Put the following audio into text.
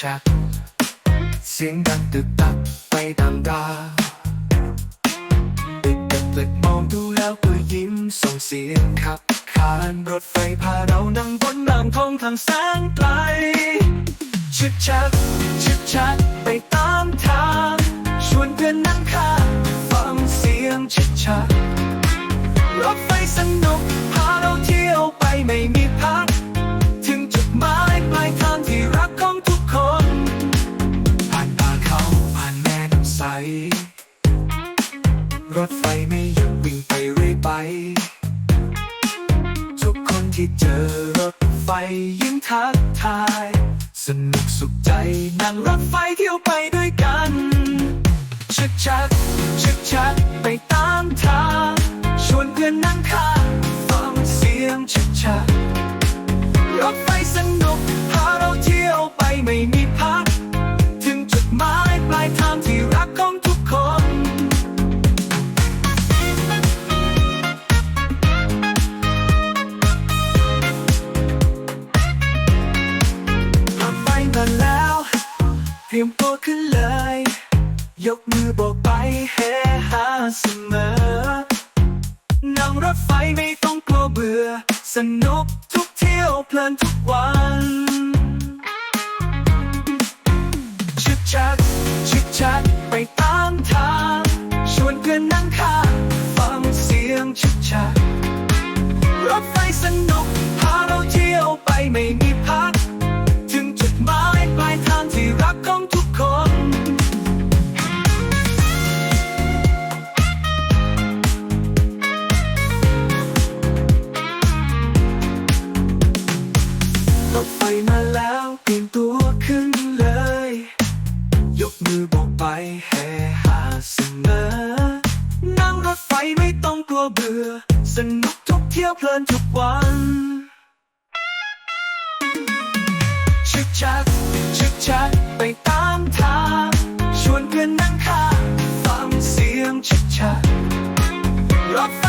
ชักเสียงดังตึกตักไปตามดาติดกับเปลือกมองดูแล้วก็ยิ้มส่งเสียงขับขานรถไฟพาเรานั่งบนน้ำทองทางแสงไกลชึกชักชึกชักไปตามทาง รถไฟไม่หยุดวิ่งไปเรื่อยไป ทุกคนที่เจอรถไฟยิ้มทักทาย สนุกสุขใจนั่งรถไฟเที่ยวไปด้วยกันชักชักชักชักไปตามทาง ชวนเพื่อนนั่งข้าง รียมตัวขึ้นเลย ยกมือโบกไปเฮฮาเสมอ นั่งรถไฟไม่ต้องกลัวเบื่อ สนุกทุกเที่ยวเพลินทุกวันชิดชักชิดชัก รถไฟมาแล้วเปลี่ยนตัวขึ้นเลย ยกมือโบอกไปแห่หาเสมอนั่งรถไฟไม่ต้องกลัวเบื่อ สนุกทุกเที่ยวเพลินทุกวันชึกชักชึกชักไปตามทางชวนเพื่อนนั่งข้างฟังเสียงชึกชักรถไฟ